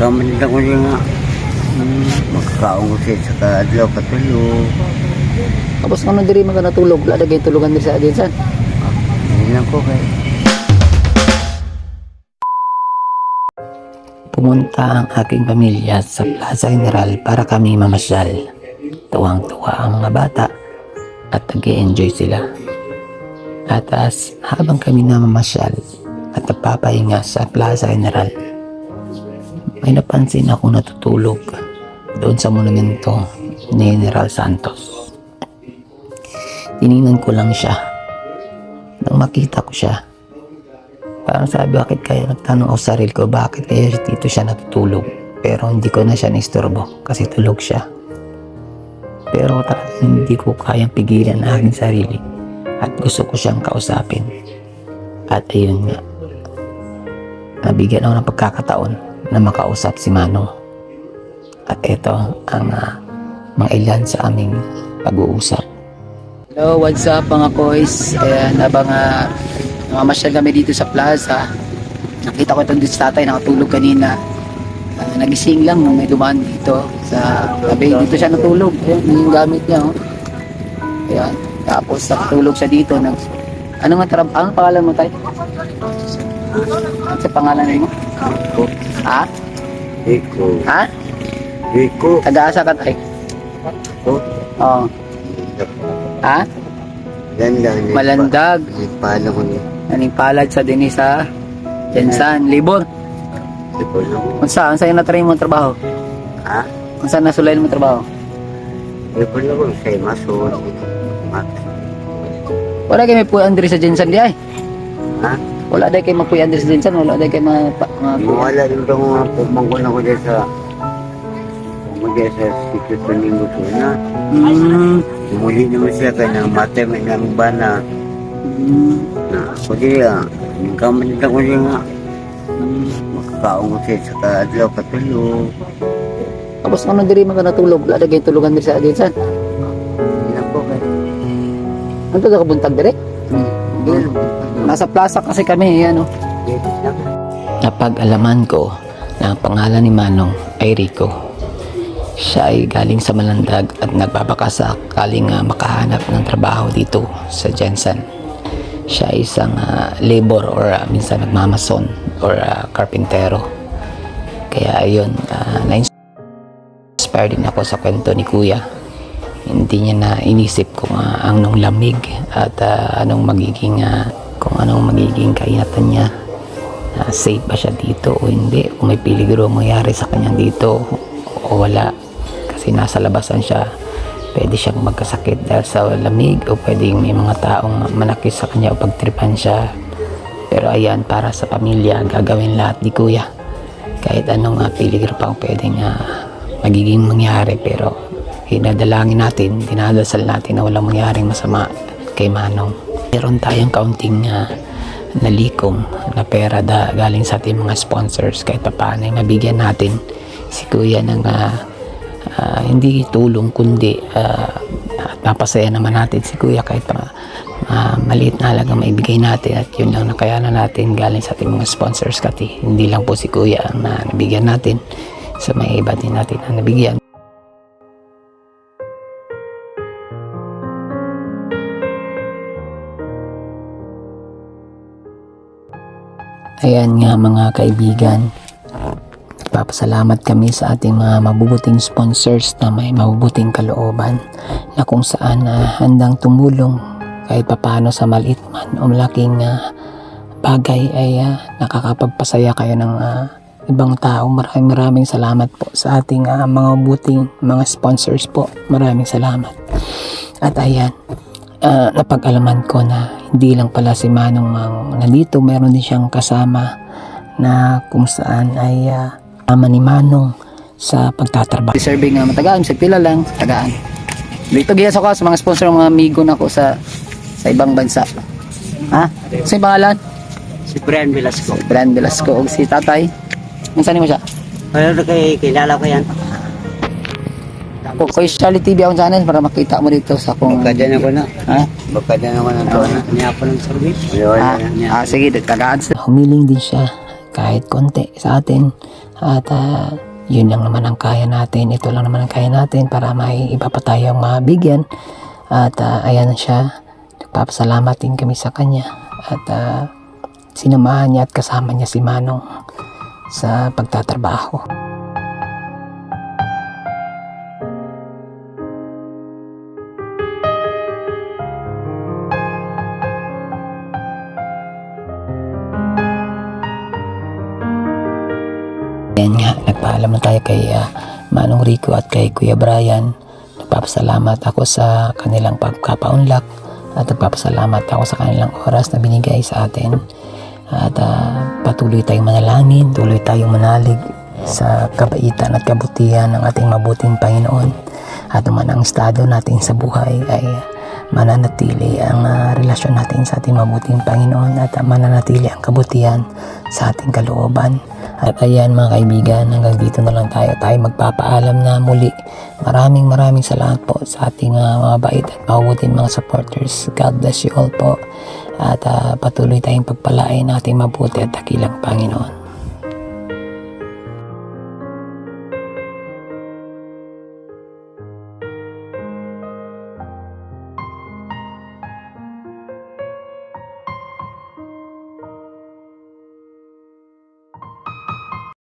Kaman na ko siya nga. Hmm, makakaon ko siya sa kaadlaw katulog. Tapos ano diri man ka natulog, wala dagay tulugan diri sa agensan. Hindi lang ko kay. Pumunta ang aking pamilya sa Plaza General para kami mamasyal. Tuwang-tuwa ang mga bata at nag enjoy sila. At as habang kami namamasyal at nagpapahinga sa Plaza General, may napansin ako natutulog doon sa monumento ni General Santos. Tiningnan ko lang siya. Nang makita ko siya, Parang sabi, bakit kaya nagtanong ako sa sarili ko, bakit kaya dito siya natutulog? Pero hindi ko na siya naistorbo kasi tulog siya. Pero talagang hindi ko kayang pigilan ang aking sarili at gusto ko siyang kausapin. At ayun nga, nabigyan ako ng pagkakataon na makausap si Manong. At ito ang ah, mga ilan sa aming pag-uusap. Hello, what's up mga boys? Ayan, habang uh, namamasyal kami dito sa plaza, nakita ko itong tatay nakatulog kanina. Ah, nagising lang nung may dumaan dito sa tabi. Dito siya natulog. Ayan, yun yung gamit niya. Oh. Ayan. Tapos nakatulog siya dito. Nag, ano nga trab Anong pangalan mo tayo? Ano sa pangalan mo? Iko. Ha? Iko. Ha? Iko. Taga-asa ka tayo? Iko. Oo. Ha? Ganda. ni- Malandag. ni Palo ko ni. Aning palad sa dinis sa Jensan, Libor. Iko lang. Unsa, unsa yung natry mo trabaho? Ha? Unsa nasulay mo trabaho? Iko lang ko kay Mason. Mat. Wala kay may puyan diri sa Jensan di ay. Ha? Wala day kay mapuyan diri sa Jensan, wala day kay ma Mawala rin daw mga pumangkon ako dyan sa Pumagay sa sitio sa Ningo na. Mm, Muli naman siya kaya na matay may nang bana. mm, Na ako diya. Kaman na ko siya nga. Hmm, Makakaon ko siya sa kaadlaw katulog. Tapos ano diri man ka natulog, wala day tulugan diri sa Jensan. Hindi lang ko kay. Ano ka buntag diri? Ganun. Nasa plaza kasi kami, ano. Yes, lang. Napag-alaman ko na ang pangalan ni Manong ay Rico. Siya ay galing sa Malandag at nagbabakasakaling uh, makahanap ng trabaho dito sa Jensen. Siya ay isang ah, labor or ah, minsan nagmamason or ah, karpintero. Kaya ayun, uh, na-inspire din ako sa kwento ni Kuya. Hindi niya na inisip kung ah, anong lamig at ah, anong magiging ah, kung anong magiging kainatan niya? Na safe ba siya dito o hindi? Kung may peligro mangyari sa kanya dito o wala. Kasi nasa labasan siya pwede siyang magkasakit dahil sa lamig o pwedeng may mga taong manakis sa kanya o pagtripan siya. Pero ayan para sa pamilya gagawin lahat ni kuya. Kahit anong uh, peligro pang pwedeng ah, magiging mangyari pero hinadalangin natin dinadasal natin na walang mangyaring masama kay Manong meron tayong kaunting ah, nalikom na pera da, galing sa ating mga sponsors. Kahit pa paano ay mabigyan natin si kuya ng ah, ah, hindi tulong kundi ah, at mapasaya naman natin si kuya kahit pa ah, maliit na halaga maibigay natin at yun lang nakayanan natin galing sa ating mga sponsors. Kati hindi lang po si kuya ang na, nabigyan natin sa may iba din natin ang nabigyan Ayan nga mga kaibigan. Nagpapasalamat kami sa ating mga mabubuting sponsors na may mabubuting kalooban na kung saan na handang tumulong kahit papano sa maliit man o malaking ah, bagay ay ah, nakakapagpasaya kayo ng ah, ibang tao. Maraming maraming salamat po sa ating ah, mga mabuting mga sponsors po. Maraming salamat. At ayan, ah, napag-alaman ko na hindi lang pala si Manong ang nandito, meron din siyang kasama na kung saan ay uh, ama ni Manong sa pagtatrabaho. Serving nga matagaan, sa pila lang, tagaan. Dito gihas ako sa mga sponsor ng mga amigo na ko sa sa ibang bansa. Ha? Sa yung pangalan? Si Brian Velasco. Si Brand Velasco o si Tatay. Minsan mo siya? Ano kay kilala ko yan? Ako, kay Charlie TV akong channel para makita mo dito sa kung... Baka dyan ako na. Ha? Baka dyan ako na to. Niya ako ng service. Ayun, Ah, ah, sige, tagaan sa... Humiling din siya kahit konti sa atin at ah, yun lang naman ang kaya natin ito lang naman ang kaya natin para may iba pa tayong mabigyan at ah, ayan siya nagpapasalamat din kami sa kanya at ah, sinamahan niya at kasama niya si Manong sa pagtatrabaho Yan nga, nagpaalam na tayo kay ah, Manong Rico at kay Kuya Brian. Nagpapasalamat ako sa kanilang pagkapaunlak at nagpapasalamat ako sa kanilang oras na binigay sa atin. At ah, patuloy tayong manalangin, tuloy tayong manalig sa kabaitan at kabutihan ng ating mabuting Panginoon. At naman ang estado natin sa buhay ay mananatili ang ah, relasyon natin sa ating mabuting Panginoon at ah, mananatili ang kabutihan sa ating kalooban. At ayan mga kaibigan, hanggang dito na lang tayo. Tayo magpapaalam na muli. Maraming maraming salamat po sa ating ah, mga bait at mabuting mga supporters. God bless you all po. At ah, patuloy tayong pagpalain nating mabuti at dakilang Panginoon.